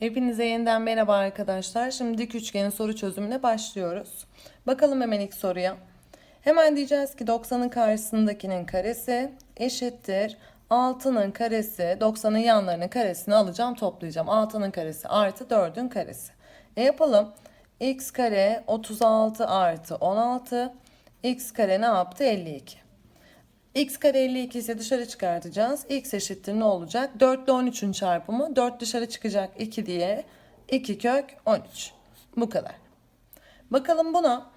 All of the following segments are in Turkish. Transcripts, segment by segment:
Hepinize yeniden merhaba arkadaşlar. Şimdi dik üçgenin soru çözümüne başlıyoruz. Bakalım hemen ilk soruya. Hemen diyeceğiz ki 90'ın karşısındakinin karesi eşittir. 6'nın karesi 90'ın yanlarının karesini alacağım toplayacağım. 6'nın karesi artı 4'ün karesi. E yapalım. x kare 36 artı 16. x kare ne yaptı? 52. x kare 52 ise dışarı çıkartacağız. x eşittir ne olacak? 4 ile 13'ün çarpımı. 4 dışarı çıkacak 2 diye. 2 kök 13. Bu kadar. Bakalım buna.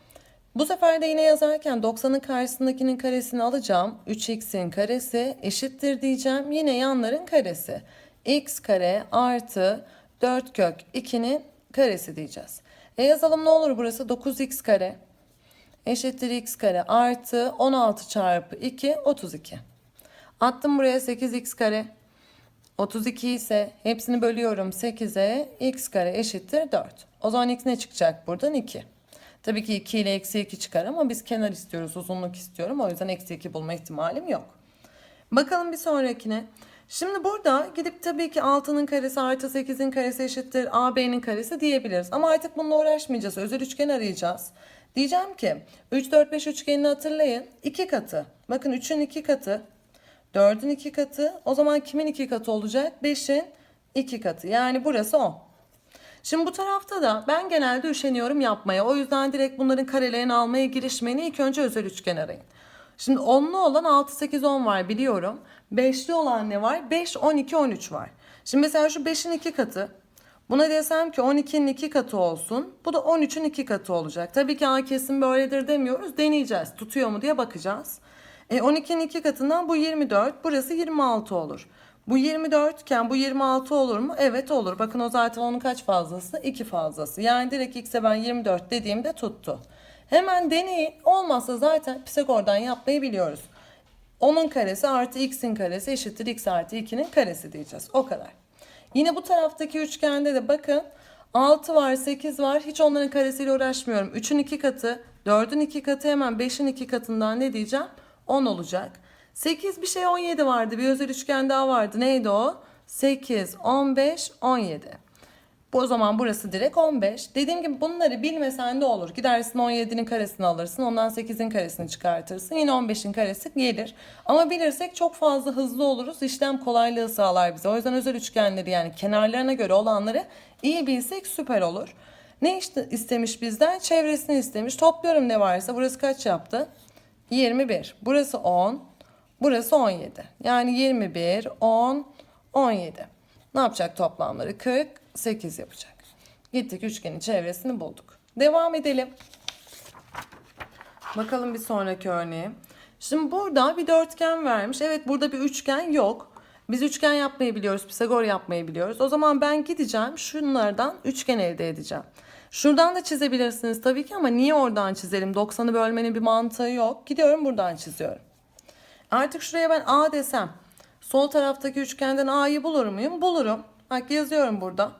Bu sefer de yine yazarken 90'ın karşısındakinin karesini alacağım. 3x'in karesi eşittir diyeceğim. Yine yanların karesi. x kare artı 4 kök 2'nin karesi diyeceğiz. E yazalım ne olur burası? 9x kare eşittir x kare artı 16 çarpı 2 32. Attım buraya 8x kare. 32 ise hepsini bölüyorum 8'e x kare eşittir 4. O zaman x ne çıkacak buradan 2. Tabii ki 2 ile eksi 2 çıkar ama biz kenar istiyoruz uzunluk istiyorum. O yüzden eksi 2 bulma ihtimalim yok. Bakalım bir sonrakine. Şimdi burada gidip tabii ki 6'nın karesi artı 8'in karesi eşittir AB'nin karesi diyebiliriz. Ama artık bununla uğraşmayacağız. Özel üçgen arayacağız. Diyeceğim ki 3, 4, 5 üçgenini hatırlayın. 2 katı. Bakın 3'ün 2 katı. 4'ün 2 katı. O zaman kimin 2 katı olacak? 5'in 2 katı. Yani burası 10. Şimdi bu tarafta da ben genelde üşeniyorum yapmaya. O yüzden direkt bunların karelerini almaya girişmeyin. İlk önce özel üçgen arayın. Şimdi 10'lu olan 6, 8, 10 var biliyorum. 5'li olan ne var? 5, 12, 13 var. Şimdi mesela şu 5'in 2 katı. Buna desem ki 12'nin 2 katı olsun. Bu da 13'ün 2 katı olacak. Tabii ki A kesin böyledir demiyoruz. Deneyeceğiz. Tutuyor mu diye bakacağız. E 12'nin 2 katından bu 24. Burası 26 olur. Bu 24 iken bu 26 olur mu? Evet olur. Bakın o zaten onun kaç fazlası? 2 fazlası. Yani direkt x'e ben 24 dediğimde tuttu. Hemen deneyin. Olmazsa zaten Pisagor'dan yapmayı biliyoruz. Onun karesi artı x'in karesi eşittir x artı 2'nin karesi diyeceğiz. O kadar. Yine bu taraftaki üçgende de bakın 6 var 8 var. Hiç onların karesiyle uğraşmıyorum. 3'ün 2 katı 4'ün 2 katı hemen 5'in 2 katından ne diyeceğim? 10 olacak. 8 bir şey 17 vardı. Bir özel üçgen daha vardı. Neydi o? 8, 15, 17. Bu o zaman burası direkt 15. Dediğim gibi bunları bilmesen de olur. Gidersin 17'nin karesini alırsın. Ondan 8'in karesini çıkartırsın. Yine 15'in karesi gelir. Ama bilirsek çok fazla hızlı oluruz. İşlem kolaylığı sağlar bize. O yüzden özel üçgenleri yani kenarlarına göre olanları iyi bilsek süper olur. Ne işte istemiş bizden? Çevresini istemiş. Topluyorum ne varsa. Burası kaç yaptı? 21. Burası 10. Burası 17. Yani 21, 10, 17. Ne yapacak toplamları? 48 yapacak. Gittik üçgenin çevresini bulduk. Devam edelim. Bakalım bir sonraki örneğe. Şimdi burada bir dörtgen vermiş. Evet burada bir üçgen yok. Biz üçgen yapmayı biliyoruz. Pisagor yapmayı biliyoruz. O zaman ben gideceğim. Şunlardan üçgen elde edeceğim. Şuradan da çizebilirsiniz tabii ki ama niye oradan çizelim? 90'ı bölmenin bir mantığı yok. Gidiyorum buradan çiziyorum. Artık şuraya ben A desem. Sol taraftaki üçgenden A'yı bulur muyum? Bulurum. Bak yazıyorum burada.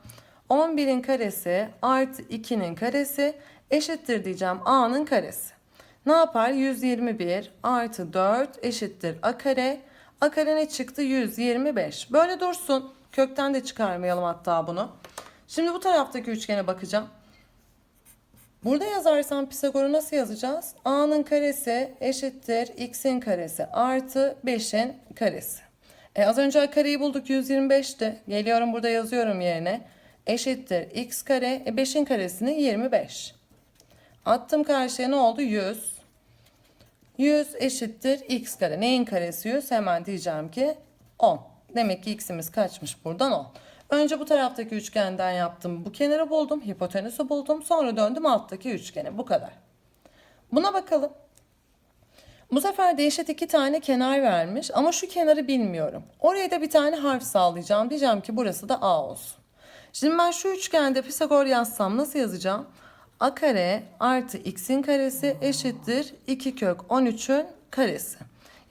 11'in karesi artı 2'nin karesi eşittir diyeceğim A'nın karesi. Ne yapar? 121 artı 4 eşittir A kare. A kare ne çıktı? 125. Böyle dursun. Kökten de çıkarmayalım hatta bunu. Şimdi bu taraftaki üçgene bakacağım. Burada yazarsam Pisagor'u nasıl yazacağız? A'nın karesi eşittir x'in karesi artı 5'in karesi. E az önce kareyi bulduk 125'ti. Geliyorum burada yazıyorum yerine. Eşittir x kare. E 5'in karesini 25. Attım karşıya ne oldu? 100. 100 eşittir x kare. Neyin karesi 100? Hemen diyeceğim ki 10. Demek ki x'imiz kaçmış buradan 10. Önce bu taraftaki üçgenden yaptım. Bu kenarı buldum. Hipotenüsü buldum. Sonra döndüm alttaki üçgene. Bu kadar. Buna bakalım. Bu sefer de eşit iki tane kenar vermiş ama şu kenarı bilmiyorum. Oraya da bir tane harf sağlayacağım. Diyeceğim ki burası da A olsun. Şimdi ben şu üçgende Pisagor yazsam nasıl yazacağım? A kare artı x'in karesi eşittir 2 kök 13'ün karesi.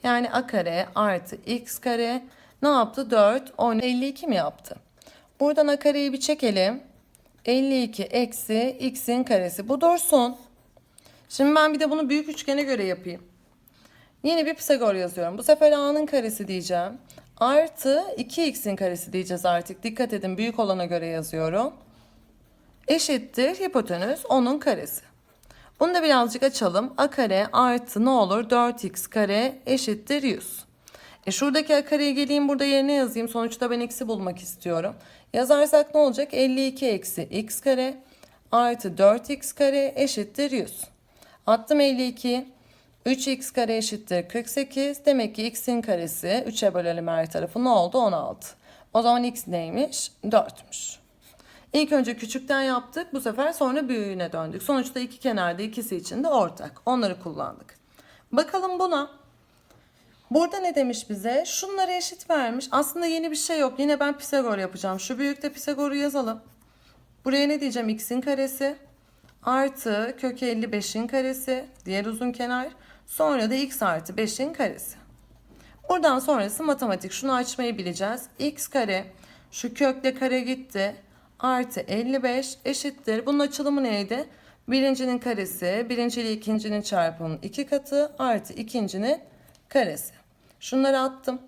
Yani A kare artı x kare ne yaptı? 4, 10, 52 mi yaptı? Buradan A kareyi bir çekelim. 52 eksi x'in karesi. Bu dursun. Şimdi ben bir de bunu büyük üçgene göre yapayım. Yeni bir Pisagor yazıyorum. Bu sefer A'nın karesi diyeceğim. artı 2x'in karesi diyeceğiz artık. Dikkat edin büyük olana göre yazıyorum. Eşittir hipotenüs 10'un karesi. Bunu da birazcık açalım. a kare artı ne olur 4x kare eşittir 100. E şuradaki a kareye geleyim burada yerine yazayım. Sonuçta ben x'i bulmak istiyorum. Yazarsak ne olacak? 52 eksi x kare artı 4x kare eşittir 100. Attım 52. 3x kare eşittir 48. Demek ki x'in karesi 3'e bölelim her tarafı ne oldu? 16. O zaman x neymiş? 4'müş. İlk önce küçükten yaptık. Bu sefer sonra büyüğüne döndük. Sonuçta iki kenarda ikisi için de ortak. Onları kullandık. Bakalım buna. Burada ne demiş bize? Şunları eşit vermiş. Aslında yeni bir şey yok. Yine ben Pisagor yapacağım. Şu büyükte Pisagor'u yazalım. Buraya ne diyeceğim? X'in karesi artı kök 55'in karesi. Diğer uzun kenar. Sonra da x artı 5'in karesi. Buradan sonrası matematik. Şunu açmayı bileceğiz. x kare şu kökle kare gitti. Artı 55 eşittir. Bunun açılımı neydi? Birincinin karesi, birinci ile ikincinin çarpımının iki katı artı ikincinin karesi. Şunları attım.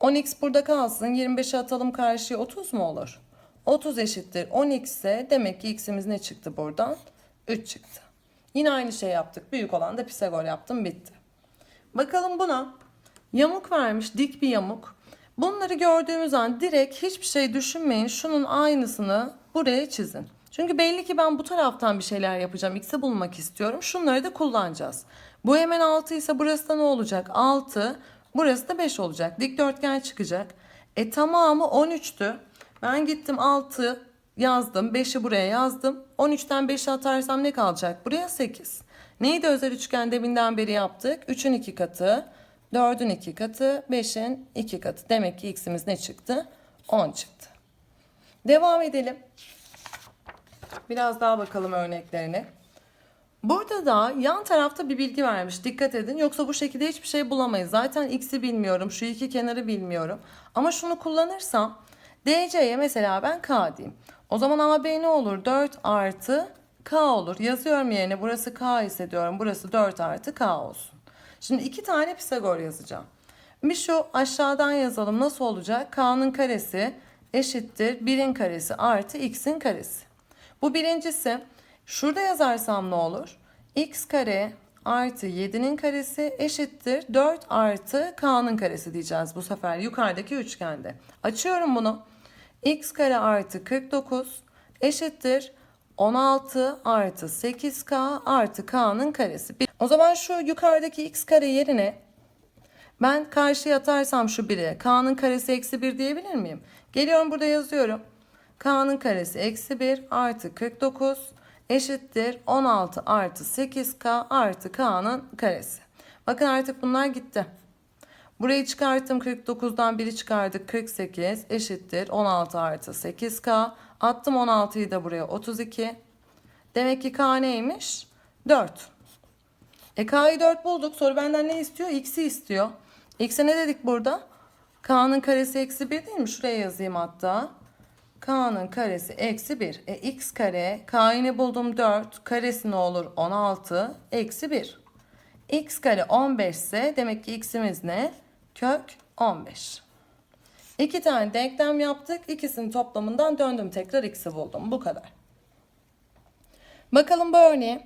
10x burada kalsın. 25'i atalım karşıya 30 mu olur? 30 eşittir 10x ise demek ki x'imiz ne çıktı buradan? 3 çıktı. Yine aynı şey yaptık. Büyük olan da Pisagor yaptım bitti. Bakalım buna. Yamuk vermiş dik bir yamuk. Bunları gördüğümüz an direkt hiçbir şey düşünmeyin. Şunun aynısını buraya çizin. Çünkü belli ki ben bu taraftan bir şeyler yapacağım. X'i bulmak istiyorum. Şunları da kullanacağız. Bu hemen 6 ise burası da ne olacak? 6. Burası da 5 olacak. Dikdörtgen çıkacak. E tamamı 13'tü. Ben gittim 6 yazdım. 5'i buraya yazdım. 13'ten 5'i atarsam ne kalacak? Buraya 8. Neydi özel üçgen deminden beri yaptık? 3'ün 2 katı. 4'ün 2 katı, 5'in 2 katı. Demek ki x'imiz ne çıktı? 10 çıktı. Devam edelim. Biraz daha bakalım örneklerine. Burada da yan tarafta bir bilgi vermiş. Dikkat edin. Yoksa bu şekilde hiçbir şey bulamayız. Zaten x'i bilmiyorum. Şu iki kenarı bilmiyorum. Ama şunu kullanırsam DC'ye mesela ben k diyeyim. O zaman AB ne olur? 4 artı k olur. Yazıyorum yerine. Burası k ise diyorum. Burası 4 artı k olsun. Şimdi iki tane Pisagor yazacağım. Bir şu aşağıdan yazalım. Nasıl olacak? K'nın karesi eşittir 1'in karesi artı x'in karesi. Bu birincisi. Şurada yazarsam ne olur? x kare artı 7'nin karesi eşittir 4 artı k'nın karesi diyeceğiz bu sefer yukarıdaki üçgende. Açıyorum bunu. X kare artı 49 eşittir 16 artı 8k artı k'nın karesi. O zaman şu yukarıdaki x kare yerine ben karşıya atarsam şu 1'e k'nın karesi eksi 1 diyebilir miyim? Geliyorum burada yazıyorum. k'nın karesi eksi 1 artı 49 eşittir 16 artı 8k artı k'nın karesi. Bakın artık bunlar gitti. Burayı çıkarttım 49'dan 1'i çıkardık 48 eşittir 16 artı 8k. Attım 16'yı da buraya 32. Demek ki k neymiş? 4. E k'yı 4 bulduk. Soru benden ne istiyor? X'i istiyor. X'e ne dedik burada? K'nın karesi eksi 1 değil mi? Şuraya yazayım hatta. K'nın karesi eksi 1. E x kare K'yı ne buldum 4. Karesi ne olur? 16 eksi 1. x kare 15 ise demek ki x'imiz ne? Kök 15. İki tane denklem yaptık. İkisinin toplamından döndüm tekrar x'i buldum. Bu kadar. Bakalım bu örneği.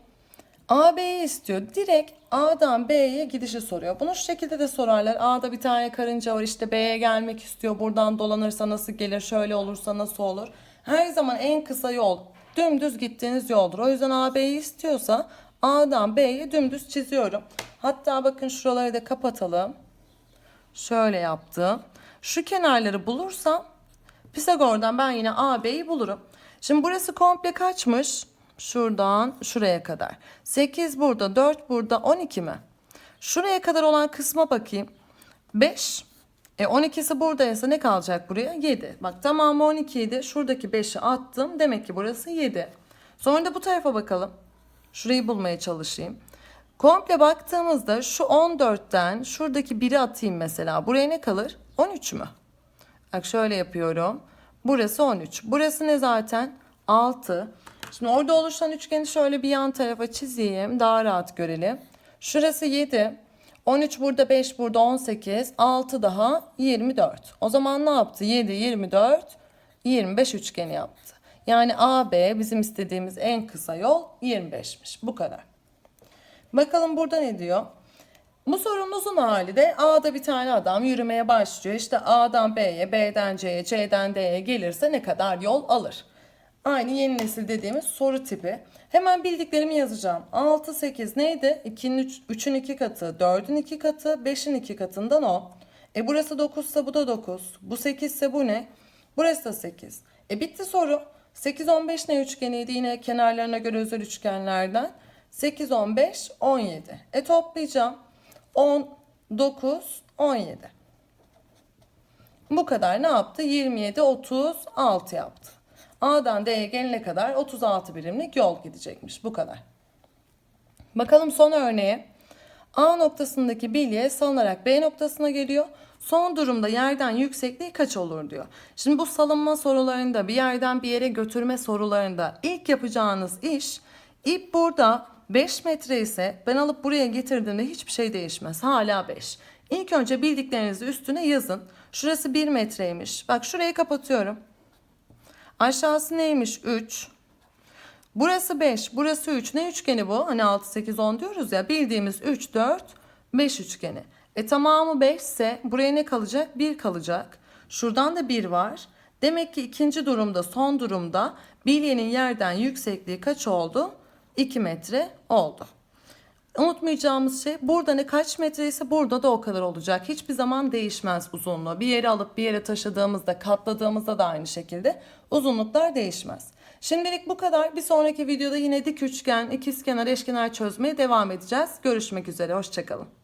A B'yi istiyor. Direkt A'dan B'ye gidişi soruyor. Bunu şu şekilde de sorarlar. A'da bir tane karınca var işte B'ye gelmek istiyor. Buradan dolanırsa nasıl gelir? Şöyle olursa nasıl olur? Her zaman en kısa yol dümdüz gittiğiniz yoldur. O yüzden A B'yi istiyorsa A'dan B'ye dümdüz çiziyorum. Hatta bakın şuraları da kapatalım. Şöyle yaptım. Şu kenarları bulursam Pisagor'dan ben yine A B'yi bulurum. Şimdi burası komple kaçmış? Şuradan şuraya kadar. 8 burada, 4 burada, 12 mi? Şuraya kadar olan kısma bakayım. 5. E 12'si buradaysa ne kalacak buraya? 7. Bak tamamı 12 idi. Şuradaki 5'i attım. Demek ki burası 7. Sonra da bu tarafa bakalım. Şurayı bulmaya çalışayım. Komple baktığımızda şu 14'ten şuradaki 1'i atayım mesela. Buraya ne kalır? 13 mü? Bak şöyle yapıyorum. Burası 13. Burası ne zaten? 6. Şimdi orada oluşan üçgeni şöyle bir yan tarafa çizeyim. Daha rahat görelim. Şurası 7. 13 burada 5 burada 18 6 daha 24. O zaman ne yaptı? 7 24 25 üçgeni yaptı. Yani AB bizim istediğimiz en kısa yol 25'miş. Bu kadar. Bakalım burada ne diyor? Bu sorunun uzun hali de A'da bir tane adam yürümeye başlıyor. İşte A'dan B'ye, B'den C'ye, C'den D'ye gelirse ne kadar yol alır? Aynı yeni nesil dediğimiz soru tipi. Hemen bildiklerimi yazacağım. 6, 8 neydi? 2'nin 3, 3'ün 2 katı, 4'ün 2 katı, 5'in 2 katından 10. E burası 9 ise bu da 9. Bu 8 ise bu ne? Burası da 8. E bitti soru. 8, 15 ne üçgeniydi? Yine kenarlarına göre özel üçgenlerden. 8, 15, 17. E toplayacağım. 10, 9, 17. Bu kadar ne yaptı? 27, 36 yaptı. A'dan D'ye gelene kadar 36 birimlik yol gidecekmiş. Bu kadar. Bakalım son örneğe. A noktasındaki bilye salınarak B noktasına geliyor. Son durumda yerden yüksekliği kaç olur diyor. Şimdi bu salınma sorularında bir yerden bir yere götürme sorularında ilk yapacağınız iş ip burada 5 metre ise ben alıp buraya getirdiğimde hiçbir şey değişmez. Hala 5. İlk önce bildiklerinizi üstüne yazın. Şurası 1 metreymiş. Bak şurayı kapatıyorum. Aşağısı neymiş? 3. Burası 5, burası 3. Ne üçgeni bu? Hani 6, 8, 10 diyoruz ya. Bildiğimiz 3, 4, 5 üçgeni. E tamamı 5 ise buraya ne kalacak? 1 kalacak. Şuradan da 1 var. Demek ki ikinci durumda, son durumda bilyenin yerden yüksekliği kaç oldu? 2 metre oldu. Unutmayacağımız şey burada ne kaç metre ise burada da o kadar olacak. Hiçbir zaman değişmez uzunluğu. Bir yere alıp bir yere taşıdığımızda, katladığımızda da aynı şekilde uzunluklar değişmez. Şimdilik bu kadar. Bir sonraki videoda yine dik üçgen, ikizkenar, eşkenar çözmeye devam edeceğiz. Görüşmek üzere. Hoşçakalın.